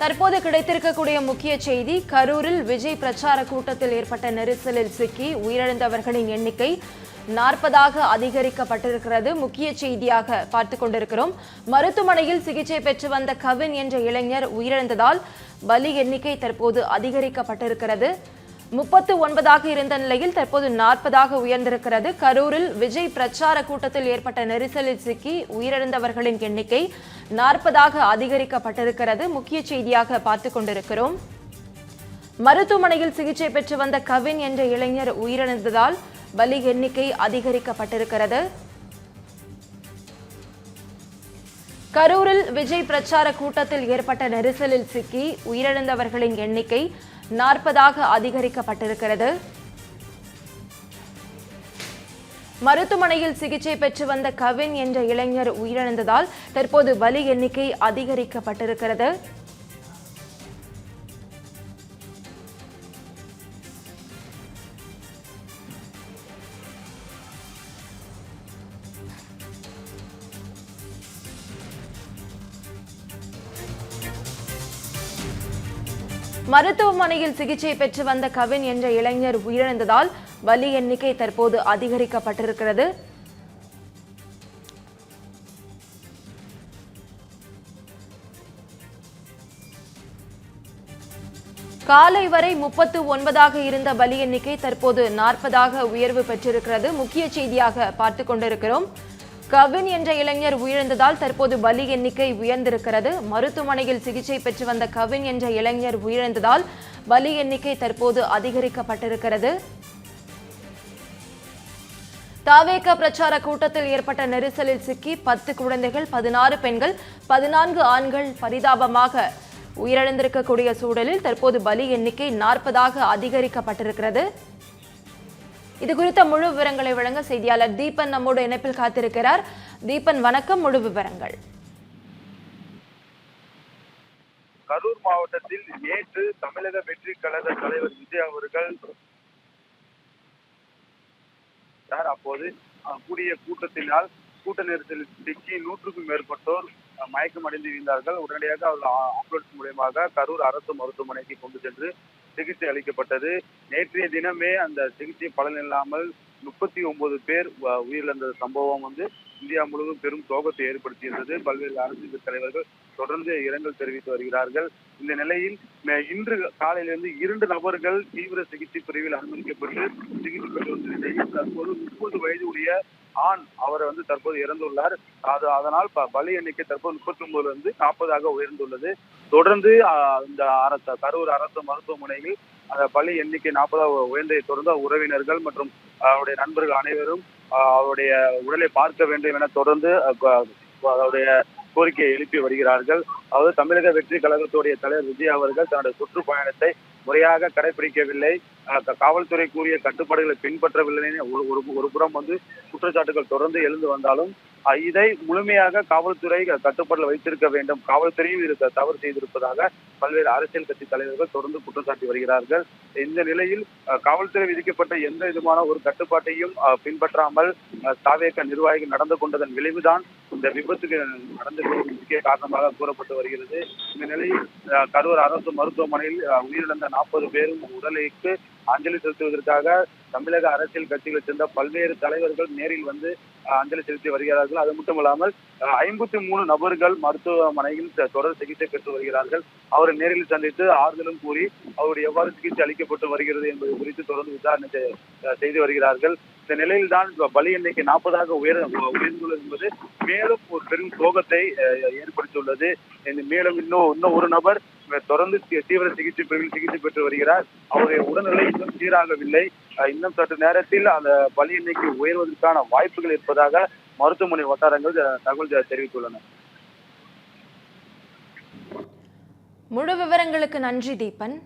தற்போது கிடைத்திருக்கக்கூடிய முக்கிய செய்தி கரூரில் விஜய் பிரச்சார கூட்டத்தில் ஏற்பட்ட நெரிசலில் சிக்கி உயிரிழந்தவர்களின் எண்ணிக்கை நாற்பதாக அதிகரிக்கப்பட்டிருக்கிறது. முக்கிய செய்தியாக பார்த்து கொண்டிருக்கிறோம். மருத்துவமனையில் சிகிச்சை பெற்று வந்த கவின் என்ற இளைஞர் உயிரிழந்ததால் பலி எண்ணிக்கை தற்போது அதிகரிக்கப்பட்டிருக்கிறது. முப்பத்து ஒன்பதாக இருந்த நிலையில் தற்போது நாற்பதாக உயர்ந்திருக்கிறது. கரூரில் விஜய் பிரச்சார கூட்டத்தில் ஏற்பட்ட நெரிசலில் சிக்கி உயிரிழந்தவர்களின் எண்ணிக்கை நாற்பதாக அதிகரிக்கப்பட்டிருக்கிறது. முக்கிய செய்தியாக பார்த்து கொண்டிருக்கிறோம். மருத்துவமனையில் சிகிச்சை பெற்று வந்த கவின் என்ற இளைஞர் உயிரிழந்ததால் பலி எண்ணிக்கை அதிகரிக்கப்பட்டிருக்கிறது. கரூரில் விஜய் பிரச்சார கூட்டத்தில் ஏற்பட்ட நெரிசலில் சிக்கி உயிரிழந்தவர்களின் எண்ணிக்கை நாற்பதாக அதிகரிக்கப்பட்டிருக்கிறது. மருத்துவமனையில் சிகிச்சை பெற்று வந்த கவின் என்ற இளைஞர் உயிரிழந்ததால் தற்போது பலி எண்ணிக்கை அதிகரிக்கப்பட்டிருக்கிறது. மருத்துவமனையில் சிகிச்சை பெற்று வந்த கவின் என்ற இளைஞர் உயிரிழந்ததால் பலி எண்ணிக்கை தற்போது அதிகரிக்கப்பட்டிருக்கிறது. காலை வரை முப்பத்து ஒன்பதாக இருந்த பலி எண்ணிக்கை தற்போது நாற்பதாக உயர்வு பெற்றிருக்கிறது. முக்கிய செய்தியாக பார்த்து கொண்டிருக்கிறோம். கவின் என்ற இளைஞர் உயிரிழந்ததால் தற்போது பலி எண்ணிக்கை உயர்ந்திருக்கிறது. மருத்துவமனையில் சிகிச்சை பெற்று வந்த கவின் என்ற இளைஞர் உயிரிழந்ததால் பலி எண்ணிக்கை தற்போது அதிகரிக்கப்பட்டிருக்கிறது. தாவேக பிரச்சார கூட்டத்தில் ஏற்பட்ட நெரிசலில் சிக்கி பத்து குழந்தைகள் பதினாறு பெண்கள் பதினான்கு ஆண்கள் பரிதாபமாக உயிரிழந்திருக்கக்கூடிய சூழலில் தற்போது பலி எண்ணிக்கை நாற்பதாக அதிகரிக்கப்பட்டிருக்கிறது. இது குறித்த முழு விவரங்களை வழங்க செய்தியாளர் தீபன் நம்மோடு இணைப்பில் காத்திருக்கிறார். தீபன் வணக்கம். முழு விவரங்கள். கரூர் மாவட்டத்தில் நேற்று தமிழக வெற்றி கழக தலைவர் விஜய் அவர்கள் சார் அப்போது? கூடிய கூட்டத்தினால் கூட்ட நெரிசலில் சிக்கி நூற்றுக்கும் மேற்பட்டோர் மயக்கம் அடைந்து வீழ்ந்தார்கள் உடனடியாக அவர்கள் ஆம்புலன்ஸ் மூலியமாக கரூர் அரசு மருத்துவமனைக்கு கொண்டு சென்று சிகிச்சை அளிக்கப்பட்டது. நேற்றைய தினமே அந்த சிகிச்சை பலனில்லாமல் முப்பத்தி ஒன்பது பேர் உயிரிழந்த சம்பவம் வந்து இந்தியா முழுவதும் பெரும் சோகத்தை ஏற்படுத்தியிருந்தது. பல்வேறு அரசியல் தலைவர்கள் தொடர்ந்து இரங்கல் தெரிவித்து வருகிறார்கள். இந்த நிலையில் இன்று காலையிலிருந்து இரண்டு நபர்கள் தீவிர சிகிச்சை பிரிவில் அனுமதிக்கப்பட்டு சிகிச்சை பெற்று வந்த நிலையில் தற்போது முப்பது வயது உடைய ஆண் அவர் வந்து தற்போது இறந்துள்ளார். அது அதனால் ப- பலி எண்ணிக்கை தற்போது முப்பத்தி ஒன்பதுல இருந்து நாற்பதாக உயர்ந்துள்ளது. தொடர்ந்து இந்த அரசு கரூர் அரசு மருத்துவமனையில் அந்த பலி எண்ணிக்கை நாற்பதாக உயர்ந்ததை தொடர்ந்து உறவினர்கள் மற்றும் அவருடைய நண்பர்கள் அனைவரும் ஆஹ், அவருடைய உடலை பார்க்க வேண்டும் என தொடர்ந்து அவருடைய கோரிக்கையை எழுப்பி வருகிறார்கள். அதாவது தமிழக வெற்றி கழகத்துடைய தலைவர் விஜய் அவர்கள் தன்னுடைய சுற்றுப்பயணத்தை முறையாக கடைபிடிக்கவில்லை. அஹ் காவல்துறை கூறிய கட்டுப்பாடுகளை பின்பற்றவில்லை என ஒரு ஒரு- புறம் வந்து குற்றச்சாட்டுகள் தொடர்ந்து எழுந்து வந்தாலும் இதை முழுமையாக காவல்துறை கட்டுப்பாட்டில் வைத்திருக்க வேண்டும். காவல்துறையும் இருக்க தவறு செய்திருப்பதாக பல்வேறு அரசியல் கட்சி தலைவர்கள் தொடர்ந்து குற்றம் சாட்டி வருகிறார்கள். இந்த நிலையில் காவல்துறை விதிக்கப்பட்ட எந்த விதமான ஒரு கட்டுப்பாட்டையும் அஹ், பின்பற்றாமல் தாவேக்க தாவேக நிர்வாகிகள் நடந்து கொண்டதன் விளைவுதான் இந்த விபத்துக்கு நடந்தது முக்கிய காரணமாக கூறப்பட்டு வருகிறது. இந்த நிலையில் கரூர் அரசு மருத்துவமனையில் உயிரிழந்த நாற்பது பேரும் உடலுக்கு அஞ்சலி செலுத்துவதற்காக தமிழக அரசியல் கட்சிகளைச் சேர்ந்த பல்வேறு தலைவர்கள் நேரில் வந்து அஞ்சலி செலுத்தி வருகிறார்கள். அது மட்டும் இல்லாமல் ஐம்பத்தி மூணு நபர்கள் மருத்துவமனையில் தொடர் சிகிச்சை பெற்று வருகிறார்கள். அவரை நேரில் சந்தித்து ஆறுதலும் கூறி அவர் எவ்வாறு சிகிச்சை அளிக்கப்பட்டு வருகிறது என்பது குறித்து தொடர்ந்து விசாரணை செய்து வருகிறார்கள். இந்த நிலையில் தான் பலி எண்ணிக்கை நாற்பதாக உயர் உயர்ந்துள்ளது என்பது மேலும் ஒரு பெரும் சோகத்தை ஏற்படுத்தியுள்ளது. மேலும் இன்னும் இன்னும் ஒரு நபர் தொடர்ந்து தீவிர சிகிச்சை பிரிவில் சிகிச்சை பெற்று வருகிறார். அவருடைய உடல்நிலை இன்னும் சீராகவில்லை. இன்னும் சற்று நேரத்தில் அந்த பலி எண்ணிக்கை உயர்வதற்கான வாய்ப்புகள் இருப்பதாக மருத்துவமனை வட்டாரங்கள் தகவல் தெரிவித்துள்ளன. முழு விவரங்களுக்கு நன்றி தீபன்.